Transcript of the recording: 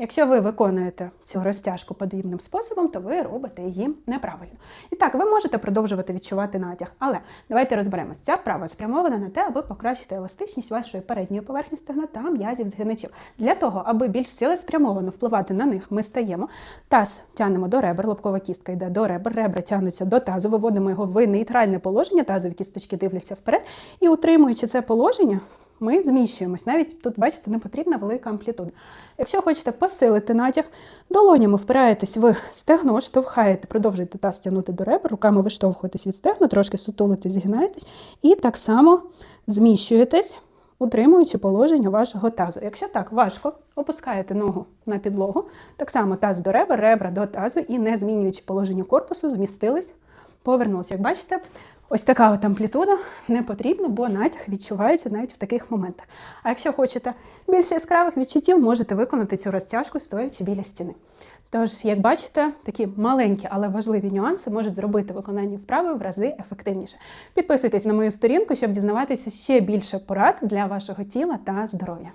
Якщо ви виконуєте цю розтяжку подібним способом, то ви робите її неправильно. І так, ви можете продовжувати відчувати натяг. Але давайте розберемось. Ця вправа спрямована на те, аби покращити еластичність вашої передньої поверхні стегна та м'язів згиничів. Для того, аби більш цілеспрямовано впливати на них, ми стаємо, таз тягнемо до ребер, лобкова кістка йде до ребер, ребра тягнуться до тазу, виводимо його в нейтральне положення, тазові кісточки дивляться вперед, і утримуючи це положення, ми зміщуємось. Навіть тут, бачите, не потрібна велика амплітуда. Якщо хочете посилити натяг, долонями впираєтесь в стегно, штовхаєте, продовжуєте таз тягнути до ребер, руками виштовхуєтесь від стегна, трошки сутулитесь, згинаєтесь, і так само зміщуєтесь, утримуючи положення вашого тазу. Якщо так важко, опускаєте ногу на підлогу, так само таз до ребер, ребра до тазу і не змінюючи положення корпусу, змістились, повернулися. Як бачите, ось така от амплітуда не потрібна, бо натяг відчувається навіть в таких моментах. А якщо хочете більше яскравих відчуттів, можете виконати цю розтяжку, стоячи біля стіни. Тож, як бачите, такі маленькі, але важливі нюанси можуть зробити виконання вправи в рази ефективніше. Підписуйтесь на мою сторінку, щоб дізнаватися ще більше порад для вашого тіла та здоров'я.